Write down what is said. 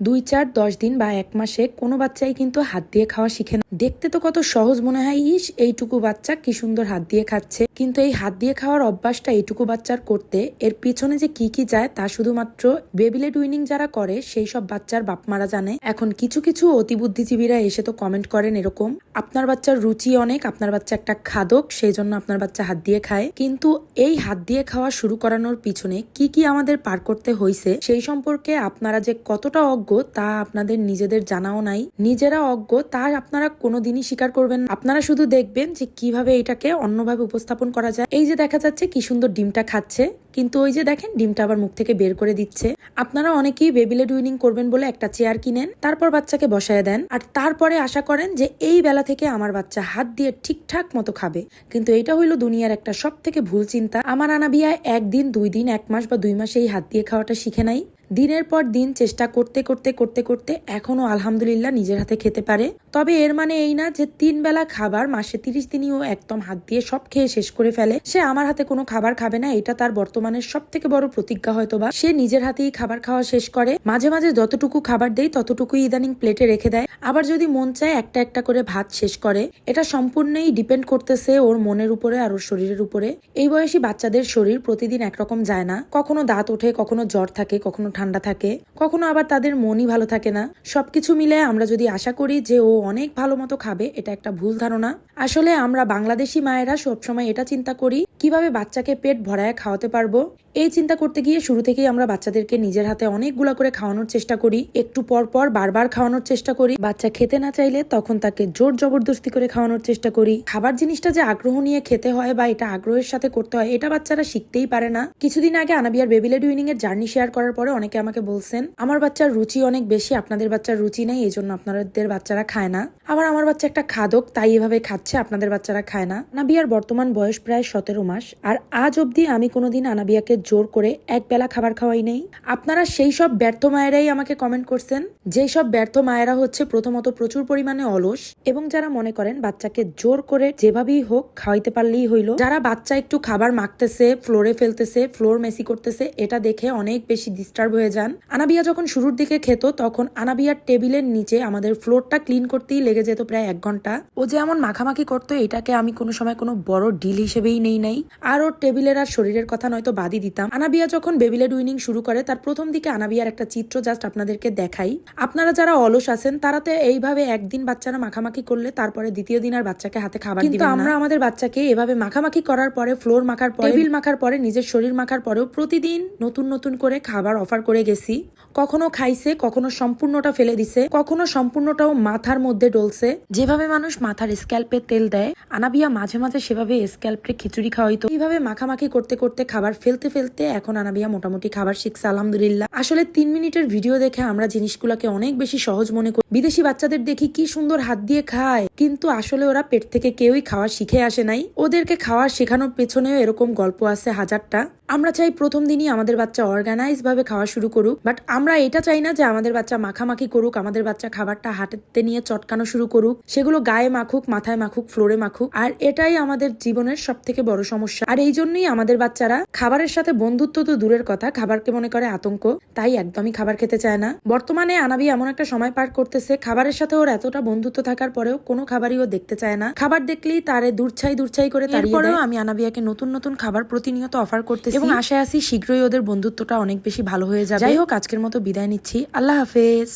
দুই চার দশ দিন বা এক মাসে কোনো বাচ্চাই কিন্তু হাত দিয়ে খাওয়া শিখে না। দেখতে তো কত সহজ মনে হয়, ইস, এইটুকু বাচ্চা কি সুন্দর হাত দিয়ে খাচ্ছে। কিন্তু এই হাত দিয়ে খাওয়ার অভ্যাসটা এইটুকু বাচ্চার করতে, এর পিছনে যে কি কি যায় তা শুধুমাত্র বেবিলেট উইনিং যারা করে, সেই সব বাচ্চার বাপ মারা জানে। এখন কিছু কিছু অতি বুদ্ধিজীবীরা এসে তো কমেন্ট করেন এরকম, আপনার বাচ্চার রুচি অনেক, আপনার বাচ্চা একটা খাদক, সেই জন্য আপনার বাচ্চা হাত দিয়ে খায়। কিন্তু এই হাত দিয়ে খাওয়া শুরু করানোর পিছনে কি কি আমাদের পার করতে হয়েছে সেই সম্পর্কে আপনারা যে কতটা অজ্ঞ তা আপনাদের নিজেদের জানাও নাই। নিজেরা অজ্ঞ, তা আপনারা কোনোদিনই স্বীকার করবেন। আপনারা শুধু দেখবেন যে কীভাবে এটাকে অন্যভাবে উপস্থাপন করা যায়। এই যে দেখা যাচ্ছে কি সুন্দর ডিমটা খাচ্ছে, কিন্তু ওই যে দেখেন, ডিমটা আবার মুখ থেকে বের করে দিচ্ছে। আপনারা অনেকেই বেবিলেড উইনিং করবেন বলে একটা চেয়ার কিনেন, তারপর বাচ্চাকে বসায় দেন, আর তারপরে আশা করেন যে এই বেলা থেকে আমার বাচ্চা হাত দিয়ে ঠিকঠাক মতো খাবে। কিন্তু এটা হইল দুনিয়ার একটা সব থেকে ভুল চিন্তা। আমার আনাবিয়া একদিন, দুই দিন, এক মাস বা দুই মাসে এই হাত দিয়ে খাওয়াটা শিখে নাই। দিনের পর দিন চেষ্টা করতে করতে করতে করতে এখনও আলহামদুলিল্লাহ নিজের হাতে খেতে পারে। তবে এর মানে এই না যে তিন বেলা খাবার, মাসে তিরিশ দিনই ও একদম হাত দিয়ে সব খেয়ে শেষ করে ফেলে। সে আমার হাতে কোনো খাবার খাবে না, এটা তার বর্তমানের সব থেকে বড় প্রতিজ্ঞা হয়তো বা সে নিজের হাতেই খাবার খাওয়া শেষ করে। মাঝে মাঝে যতটুকু খাবার দেয় ততটুকুই ইদানিং প্লেটে রেখে দেয়। আবার যদি মন চায় একটা একটা করে ভাত শেষ করে, এটা সম্পূর্ণই ডিপেন্ড করতেছে ওর মনের উপরে আর ওর শরীরের উপরে। এই বয়সী বাচ্চাদের শরীর প্রতিদিন একরকম যায় না। কখনো দাঁত ওঠে, কখনো জ্বর থাকে, কখনো ঠান্ডা থাকে, কখনো আবার তাদের মনই ভালো থাকে না। সবকিছু মিলে আমরা যদি আশা করি যে ও অনেক ভালো মতো খাবে, এটা একটা ভুল ধারণা। আসলে আমরা বাংলাদেশি মায়েরা সবসময় এটা চিন্তা করি, কীভাবে বাচ্চাকে পেট ভরায় খাওয়াতে পারব? এই চিন্তা করতে গিয়ে শুরু থেকেই আমরা বাচ্চাদেরকে নিজের হাতে অনেকগুলা করে খাওয়ানোর চেষ্টা করি, একটু পর পর বারবার খাওয়ানোর চেষ্টা করি। বাচ্চা খেতে না চাইলে তখন তাকে জোর জবরদস্তি করে খাওয়ানোর চেষ্টা করি। খাবার জিনিসটা যে আগ্রহ নিয়ে খেতে হয় বা এটা আগ্রহের সাথে করতে হয়, এটা বাচ্চারা শিখতেই পারে না। কিছুদিন আগে আনাবিয়ার বেবিলেড উইনিং এর জার্নি শেয়ার করার পরে অনেকে আমাকে বলছেন, আমার বাচ্চার রুচি অনেক বেশি, আপনাদের বাচ্চার রুচি নেই এই জন্য আপনাদের বাচ্চারা খায় না। আবার আমার বাচ্চা একটা খাদক, তাই এভাবে খাচ্ছে, আপনাদের বাচ্চারা খায় না। আনাবিয়ার বর্তমান বয়স প্রায় সতেরো মাস, আর আজ অবধি আমি কোনোদিন আনাবিয়াকে জোর করে এক বেলা খাবার খাওয়াই নেই। আপনারা সেই সব ব্যর্থ মায়েরাই আমাকে কমেন্ট করছেন যেই সব ব্যর্থ মায়েরা হচ্ছে প্রথমত প্রচুর পরিমাণে অলস, এবং যারা মনে করেন বাচ্চাকে জোর করে যেভাবেই হোক খাওয়াইতে পারলেই হইল, যারা বাচ্চা একটু খাবার মাখতেছে ফ্লোরে ফেলতেছে ফ্লোর মেসি করতেছে, এটা দেখে অনেক বেশি ডিস্টার্ব হয়ে যান। আনাবিয়া যখন শুরুর দিকে খেত তখন আনাবিয়ার টেবিলের নিচে আমাদের ফ্লোরটা ক্লিন করতেই লেগে যেত প্রায় এক ঘণ্টা। ও যে এমন মাখামাখি করতো এটাকে আমি কোনো সময় কোনো বড় ডিল হিসেবেই নেই নাই। আর ওর টেবিলের আর শরীরের কথা নয়তো বাদই দিতাম। আনাবিয়া যখন বেবিলেড উইনিং শুরু করে তার প্রথম দিকে আনাবিয়ার একটা চিত্র জাস্ট আপনাদেরকে দেখাই। আপনারা যারা অলস আছেন তারা তো এইভাবে একদিন বাচ্চারা মাখামাখি করলে তারপরে দ্বিতীয় দিন আর বাচ্চাকে হাতে খাবার কিন্তু আমরা আমাদের বাচ্চাকে এভাবে মাখামাখি করার পরে ফ্লোর মাখার পরে টেবিল মাখার পরে নিজের শরীর মাখার পরেও প্রতিদিন নতুন নতুন করে খাবার অফার করে গেছি। কখনো খাইছে, কখনো সম্পূর্ণটা ফেলে দিছে, কখনো সম্পূর্ণটাও মাথার মধ্যে ডলছে। যেভাবে মানুষ মাথার স্ক্যাল্পে তেল দেয়, আনাবিয়া মাঝে মাঝে সেভাবে স্ক্যাল্পে খিচুড়ি খাওয়াইতো এইভাবে মাখামাখি করতে করতে খাবার ফেলতে ফেলতে এখন আনাবিয়া মোটামুটি খাবার শিখছে, আলহামদুলিল্লাহ। আসলে তিন মিনিটের ভিডিও দেখে আমরা জিনিসগুলোকে অনেক বেশি সহজ মনে করি। বিদেশি বাচ্চাদের দেখি কি সুন্দর হাত দিয়ে খায়, কিন্তু আসলে ওরা পেট থেকে কেউই খাওয়া শিখে আসে নাই। ওদেরকে খাওয়া শেখানোর পেছনেও এরকম গল্প আছে হাজারটা। আমরা চাই প্রথম দিনই আমাদের বাচ্চা অর্গানাইজ ভাবে খাওয়া শুরু করুক। বাট আমরা এটা চাই না যে আমাদের বাচ্চা মাখামাখি করুক আমাদের বাচ্চা খাবারটা হাতে নিয়ে চটকানো শুরু করুক সেগুলো গায়ে মাখুক মাথায় মাখুক ফ্লোরে মাখুক। আর এটাই আমাদের জীবনের সব থেকে বড় সমস্যা। আর এই জন্যই আমাদের বাচ্চারা খাবারের সাথে বন্ধুত্ব তো দূরের কথা খাবারকে মনে করে আতঙ্ক তাই একদমই খাবার খেতে চায় না। বর্তমানে আনাবি এমন একটা সময় পার করতেছে খাবারের সাথে ওর এতটা বন্ধুত্ব থাকার পরেও কোনো খাবারই ও দেখতে চায় না। খাবার দেখলেই তারে দূরছাই দূরছাই করে তারপরেও আমি আনাবিয়াকে নতুন নতুন খাবার প্রতিনিয়ত অফার করতেছি। এবং আশায় আছি শীঘ্রই ওদের বন্ধুত্বটা অনেক বেশি ভালো হয়ে যাবে। যাই হোক আজকের মতো বিদায় নিচ্ছি। আল্লাহ হাফেজ।